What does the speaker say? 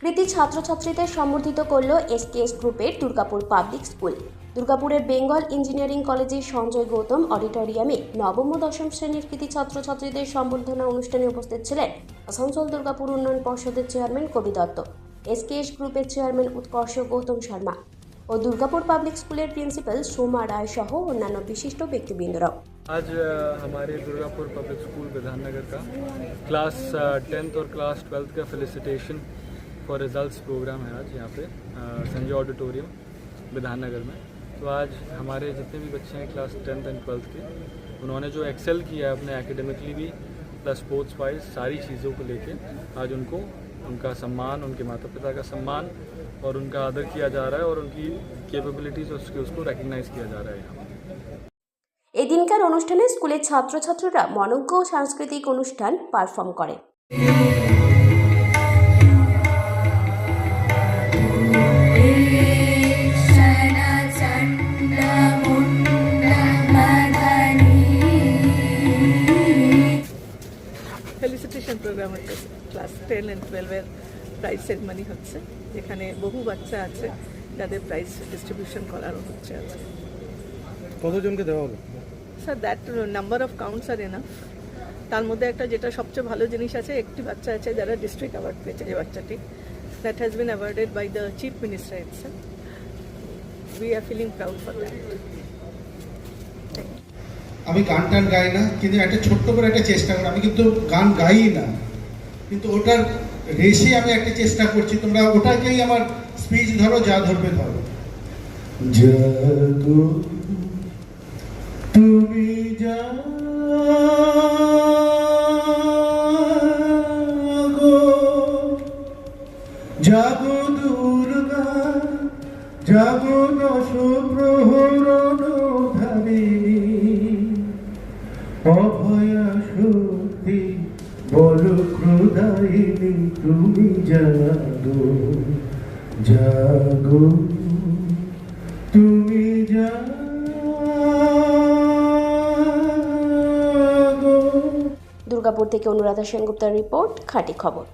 কৃতি ছাত্রছাত্রীদের সম্বর্ধিত করল এসকেএস গ্রুপের দুর্গাপুর পাবলিক স্কুল দুর্গাপুরের বেঙ্গল ইঞ্জিনিয়ারিং কলেজের সঞ্জয় গৌতম অডিটোরিয়ামে নবম ও দশম শ্রেণীর কৃতি ছাত্রছাত্রীদের সম্বর্ধনা অনুষ্ঠানে উপস্থিত ছিলেন আসানসোল দুর্গাপুর উন্নয়ন পর্ষদের চেয়ারম্যান কবি দত্ত এসকেএস গ্রুপের চেয়ারম্যান উৎকর্ষ গৌতম শর্মা ও দুর্গাপুর পাবলিক স্কুলের প্রিন্সিপাল সোমা রায় সহ অন্যান্য বিশিষ্ট ব্যক্তিবৃন্দরাও आज अ, हमारे दुर्गापुर पब्लिक स्कूल विधाननगर का क्लास टेंथ और क्लास ट्वेल्थ का फेलिसिटेशन फॉर रिजल्ट्स प्रोग्राम है आज यहाँ पे अ, संजय ऑडिटोरियम विधाननगर में तो आज हमारे जितने भी बच्चे हैं क्लास टेंथ एंड ट्वेल्थ के उन्होंने जो एक्सेल किया है अपने एकेडमिकली भी प्लस स्पोर्ट्स वाइज सारी चीज़ों को लेके आज उनको उनका सम्मान उनके माता पिता का सम्मान और उनका आदर किया जा रहा है और उनकी कैपेबिलिटीज़ और स्किल्स को रिकग्नाइज किया जा रहा है यहाँ पे এদিনকার অনুষ্ঠানে স্কুলের ছাত্রছাত্রীরা মনজ্ঞ ও সাংস্কৃতিক অনুষ্ঠান পারফর্ম করে ফেলিসিটেশন প্রোগ্রাম হচ্ছে ক্লাস টেন অ্যান্ড টুয়েলভের প্রাইজ সেরেমনি হচ্ছে। যেখানে বহু বাচ্চা আছে যাদের প্রাইজ ডিস্ট্রিবিউশন করারও হচ্ছে আছে কতজনকে দেওয়া হলো? Sir that number of counts are enough তার মধ্যে একটা যেটা সবচেয়ে ভালো জিনিস আছে একটি বাচ্চা আছে যারা ডিস্ট্রিক্ট অ্যাওয়ার্ড পেয়েছে যে বাচ্চাটি। That has been awarded by the chief minister itself we are feeling proud for that আমি গান টান গাই না, কিন্তু একটা ছোট্ট করে একটা চেষ্টা করি। আমি কিন্তু গান গাই না, কিন্তু ওটার রেসে আমি একটা চেষ্টা করছি। তোমরা ওটাকেই আমার স্পিচ ধরো, যা ধরবে ধরো। জাগো তুমি জাগো। জাগো দুর্গা, জাগো দশ প্রহরণ তুমি জাগো জাগো। তুমি দুর্গাপুর থেকে অনুরাধা সেনগুপ্তার রিপোর্ট খাঁটি খবর।